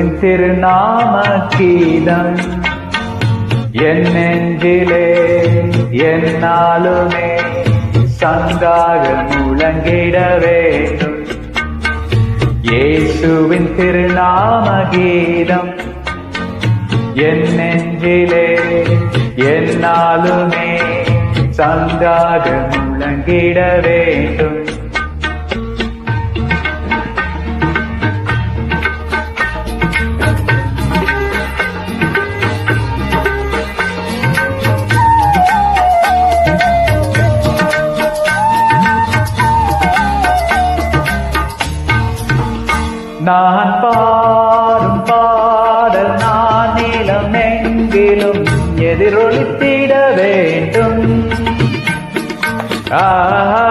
இயேசுவின் திருநாம கீதம் என் நெஞ்சிலே என்னாலுமே சங்காக முழங்கிட வேண்டும். இயேசுவின் திருநாம கீதம் என் நெஞ்சிலே என்னாலுமே சங்காக முழங்கிட வேண்டும். எங்கிலும் எதிரொலித்திட வேண்டும். ஆஹா,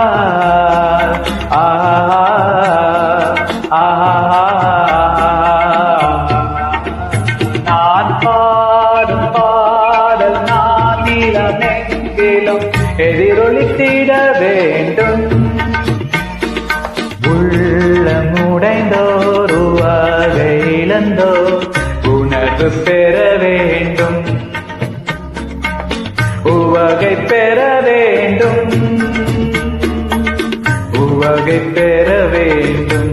உவகை பெற வேண்டும். உவகை பெற வேண்டும்.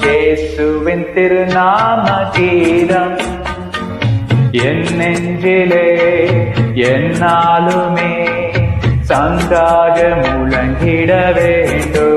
இயேசுவின் திருநாம கீதம் என் நெஞ்சிலே என்னாலுமே சந்தாக முழங்கிட வேண்டும்.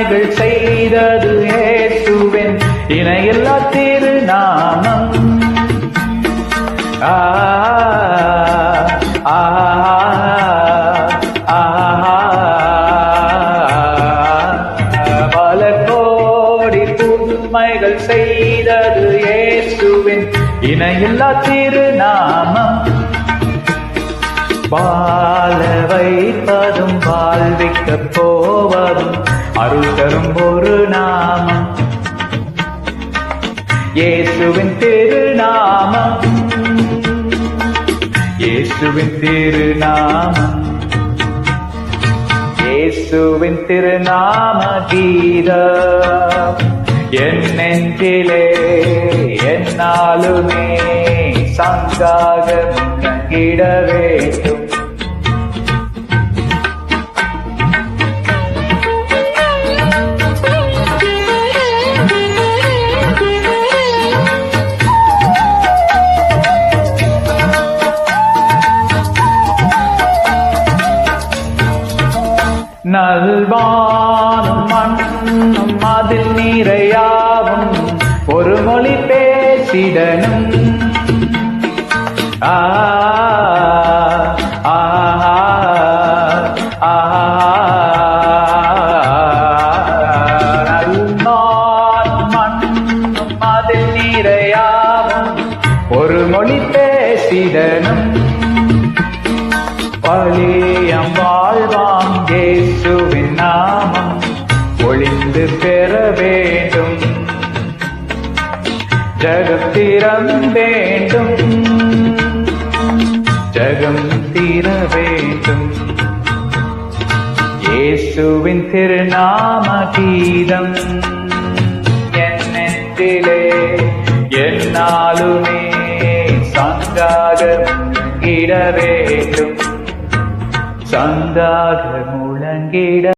புதுமைகள் செய்தது இயேசுவின் இணையில்லா திருநாமம் ஆ ஆ பல கோடி புதுமைகள் செய்தது இயேசுவின் இணையில்லா திருநாமம் வாழ வைப்பதும் வாழ்விக்க போவதும் அருள் தரும் ஒரு நாமம். இயேசுவின் திருநாமம். இயேசுவின் திருநாமம். இயேசுவின் திருநாம கீதம். என் நெஞ்சிலே என்னாலுமே சங்காக முழங்கிட வேண்டும். நல்வானும் மண்ணும் அதில் நிறையாவும் ஒரு மொழி பேசிடனும் ஆ ஒரு மொழி பேசிடனும் பழி திறம் வேண்டும். ஜகம் தீர வேண்டும். இயேசுவின் திருநாம கீதம் என்னத்திலே என்னாலுமே சங்காகம் இட வேண்டும் சங்காக முழங்கிட